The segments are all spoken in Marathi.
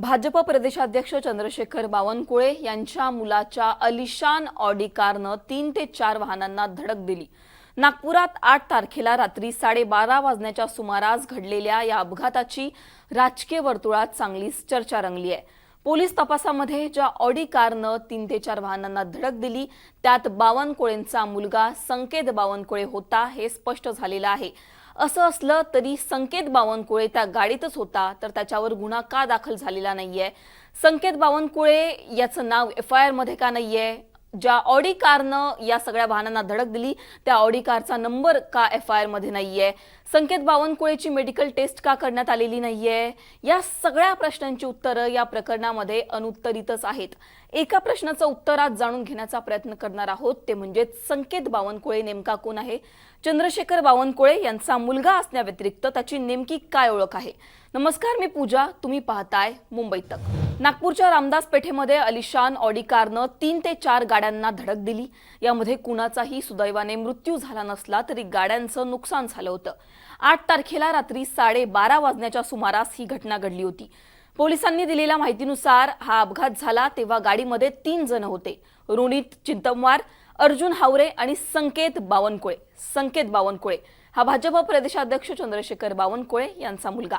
भाजप प्रदेशाध्यक्ष चंद्रशेखर बावनकुळे यांच्या मुलाच्या अलिशान ऑडी कारनं तीन ते चार वाहनांना धडक दिली. नागपुरात आठ तारखेला रात्री साडेबारा वाजण्याच्या सुमारास घडलेल्या या अपघाताची राजकीय वर्तुळात चांगलीच चर्चा रंगली आहे. पोलीस तपासामध्ये ज्या ऑडी कारनं तीन ते चार वाहनांना धडक दिली त्यात बावनकुळेंचा मुलगा संकेत बावनकुळे होता हे स्पष्ट झालेलं आहे. असं असलं तरी संकेत बावनकुळे त्या गाडीतच होता तर त्याच्यावर गुन्हा का दाखल झालेला नाहीये? संकेत बावनकुळे याचं नाव एफ आय आरमध्ये का नाहीये? ज्या ऑडी कारनं या सगळ्या वाहनांना धडक दिली त्या ऑडी कारचा नंबर का एफ आय आरमध्ये नाहीये? संकेत बावनकुळेची मेडिकल टेस्ट का करण्यात आलेली नाहीये? या सगळ्या प्रश्नांची उत्तरं या प्रकरणामध्ये अनुत्तरितच आहेत. एका प्रश्नाचं उत्तर आज जाणून घेण्याचा प्रयत्न करणार आहोत. ते म्हणजे संकेत बावनकुळे नेमका कोण आहे? चंद्रशेखर बावनकुळे यांचा मुलगा असण्याव्यतिरिक्त त्याची नेमकी काय ओळख आहे? नमस्कार मी पूजा. तुम्ही पाहताय मुंबई तक. नागपूरच्या रामदास पेठेमध्ये अलिशान ऑडी कारनं तीन ते चार गाड्यांना धडक दिली. यामध्ये कुणाचाही सुदैवाने मृत्यू झाला नसला तरी गाड्यांचं नुकसान झालं होतं. आठ तारखेला रात्री साडेबारा वाजण्याच्या सुमारास ही घटना घडली होती. पोलिसांनी दिलेल्या माहितीनुसार हा अपघात झाला तेव्हा गाडीमध्ये तीन जण होते. रोनित चिंतमवार अर्जुन हावरे आणि संकेत बावनकुळे. संकेत बावनकुळे. हा भाजप प्रदेशाध्यक्ष चंद्रशेखर बावनकुळे यांचा मुलगा.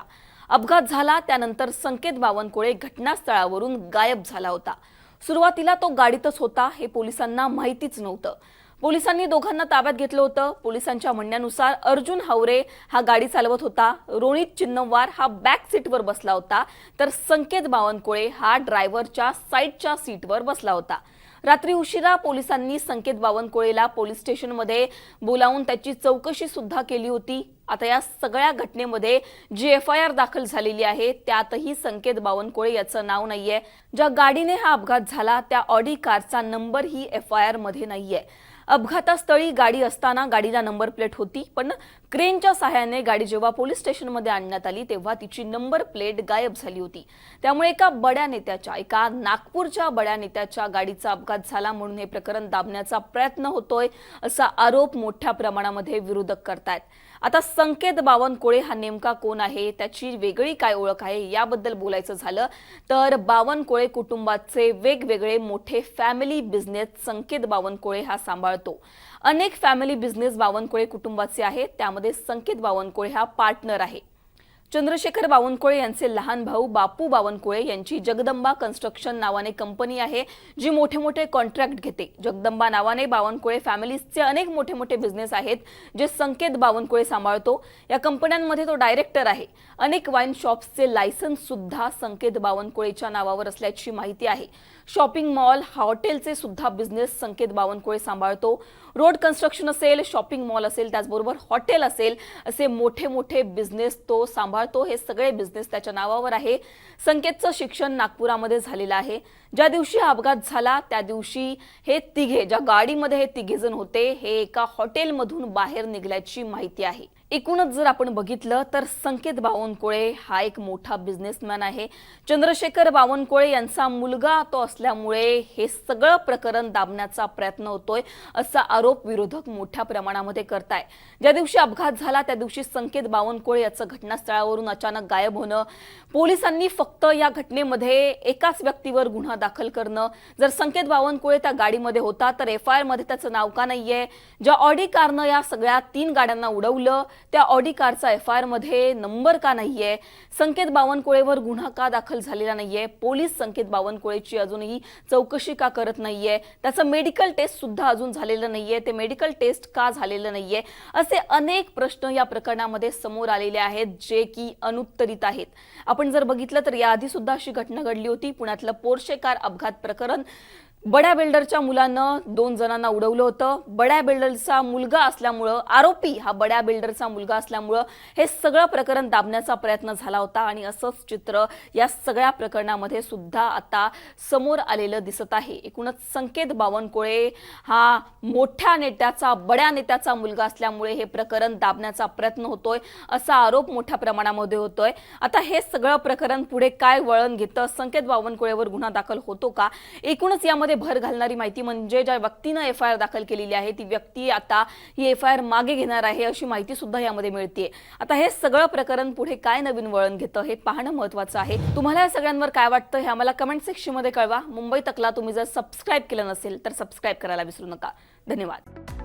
अपघात झाला त्यानंतर संकेत बावनकुळे घटनास्थळावरून गायब झाला होता. सुरुवातीला तो गाडीतच होता हे पोलिसांना माहितीच नव्हतं. पोलिसांनी दोघांना ताब्यात घेतलं होतं. पोलिसांच्या म्हणण्यानुसार अर्जुन हावरे हा गाडी चालवत होता. रोनित चिन्नवार हा बॅक सीटवर बसला होता. तर संकेत बावनकुळे हा ड्रायव्हरच्या साईडच्या सीटवर बसला होता. रात्री उशिरा पोलिसांनी संकेत बावनकुळेला पोलीस स्टेशनमध्ये बोलावून त्याची चौकशी सुद्धा केली होती. आता या सगळ्या घटनेमध्ये जी एफ आय आर दाखल झालेली आहे त्यातही संकेत बावनकुळे याचं नाव नाहीये. ज्या गाडीने हा अपघात झाला त्या ऑडी कारचा नंबर ही एफ आय आरमध्ये नाहीये. अपघातास्थळी गाडी असताना गाडीला नंबर प्लेट होती पण क्रेनच्या सहाय्याने गाडी जेव्हा पोलीस स्टेशनमध्ये आणण्यात आली तेव्हा तिची नंबर प्लेट गायब झाली होती. त्यामुळे एका बड्या नेत्याच्या एका नागपूरच्या बड्या नेत्याच्या गाडीचा अपघात झाला म्हणून हे प्रकरण दाबण्याचा प्रयत्न होतोय असा आरोप मोठ्या प्रमाणामध्ये विरोधक करतायत. आता संकेत बावनकुळे हा नेमका कोण आहे त्याची वेगळी काय ओळख आहे याबद्दल बोलायचं झालं तर बावनकुळे कुटुंबाचे वेगवेगळे मोठे फॅमिली बिझनेस संकेत बावनकुळे हा सांभाळतो. अनेक फॅमिली बिझनेस बावनकुळे कुटुंबाचे आहेत त्यामध्ये संकेत बावनकुळे हा पार्टनर आहे. चंद्रशेखर बावनकुळे यांचे लहान भाऊ बापू बावनकुळे यांची जगदंबा कन्स्ट्रक्शन नावाने कंपनी आहे जी मोठे मोठे कॉन्ट्रॅक्ट घेते. जगदंबा नावाने बावनकुळे फॅमिलीजचे अनेक मोठे मोठे बिझनेस आहेत जे संकेत बावनकुळे सांभाळतो. या कंपन्यांमध्ये तो डायरेक्टर आहे. अनेक वाईन शॉप्सचे लायसन्स सुद्धा संकेत बावनकुळेच्या नावावर असल्याची माहिती आहे. शॉपिंग मॉल हॉटेलचे सुद्धा बिझनेस संकेत बावनकुळे सांभाळतो. रोड कन्स्ट्रक्शन असेल शॉपिंग मॉल असेल त्याचबरोबर हॉटेल असेल असे मोठे मोठे बिझनेस तो सांभाळतो. हे सगळे बिझनेस त्याच्या नावावर आहे. संकेतचं शिक्षण नागपुरामध्ये झालेलं आहे. ज्या दिवशी हा अपघात झाला त्या दिवशी हे तिघे ज्या गाडीमध्ये हे तिघे जण होते हे एका हॉटेलमधून बाहेर निघल्याची माहिती आहे. एकूणच जर आपण बघितलं तर संकेत बावनकुळे हा एक मोठा बिझनेसमॅन आहे. चंद्रशेखर बावनकुळे यांचा मुलगा तो असल्यामुळे हे सगळं प्रकरण दाबण्याचा प्रयत्न होतोय असा आरोप विरोधक मोठ्या प्रमाणामध्ये करताय. ज्या दिवशी अपघात झाला त्या दिवशी संकेत बावनकुळे याचं घटनास्थळावरून अचानक गायब होणं पोलिसांनी फक्त या घटनेमध्ये एकाच व्यक्तीवर गुन्हा दाखल करणं. जर संकेत बावनकुळे त्या गाडीमध्ये होता तर एफ आय आरमध्ये त्याचं नाव का नाहीये? ज्या ऑडी कारनं या सगळ्या तीन गाड्यांना उडवलं त्या ऑडी कारचा एफ आय आरमध्ये नंबर का नाहीये? संकेत बावनकुळेवर गुन्हा का दाखल झालेला नाहीये? पोलीस संकेत बावनकुळेची अजूनही चौकशी का करत नाहीये? त्याचं मेडिकल टेस्ट सुद्धा अजून झालेलं नाहीये. ते मेडिकल टेस्ट का झालेलं नाहीये? असे अनेक प्रश्न या प्रकरणामध्ये समोर आलेले आहेत जे की अनुत्तरित आहेत. आपण जर बघितलं तर याआधी सुद्धा अशी घटना घडली होती. पुण्यातलं पोर्शे कार अपघात प्रकरण बड्या बिल्डरच्या मुलानं दोन जणांना उडवलं होतं. बड्या बिल्डरचा मुलगा असल्यामुळं आरोपी हा बड्या बिल्डरचा मुलगा असल्यामुळं हे सगळं प्रकरण दाबण्याचा प्रयत्न झाला होता आणि असंच चित्र या सगळ्या प्रकरणामध्ये सुद्धा आता समोर आलेलं दिसत आहे. एकूणच संकेत बावनकुळे हा मोठ्या नेत्याचा बड्या नेत्याचा मुलगा असल्यामुळे हे प्रकरण दाबण्याचा प्रयत्न होतोय असा आरोप मोठ्या प्रमाणामध्ये होतोय. आता हे सगळं प्रकरण पुढे काय वळण घेतं? संकेत बावनकुळेवर गुन्हा दाखल होतो का? एकूणच यामध्ये यामध्ये भर घालणारी माहिती म्हणजे ज्या व्यक्तीनं एफ आय आर दाखल केलेली आहे ती व्यक्ती आता ही एफ आय आर मागे घेणार आहे अशी माहिती सुद्धा यामध्ये मिळते आता हे सगळं प्रकरण पुढे काय नवीन वळण घेतं हे पाहणं महत्वाचं आहे. तुम्हाला या सगळ्यांवर काय वाटतं हे आम्हाला कमेंट सेक्शनमध्ये कळवा. मुंबई तकला तुम्ही जर सबस्क्राईब केलं नसेल तर सबस्क्राईब करायला विसरू नका. धन्यवाद.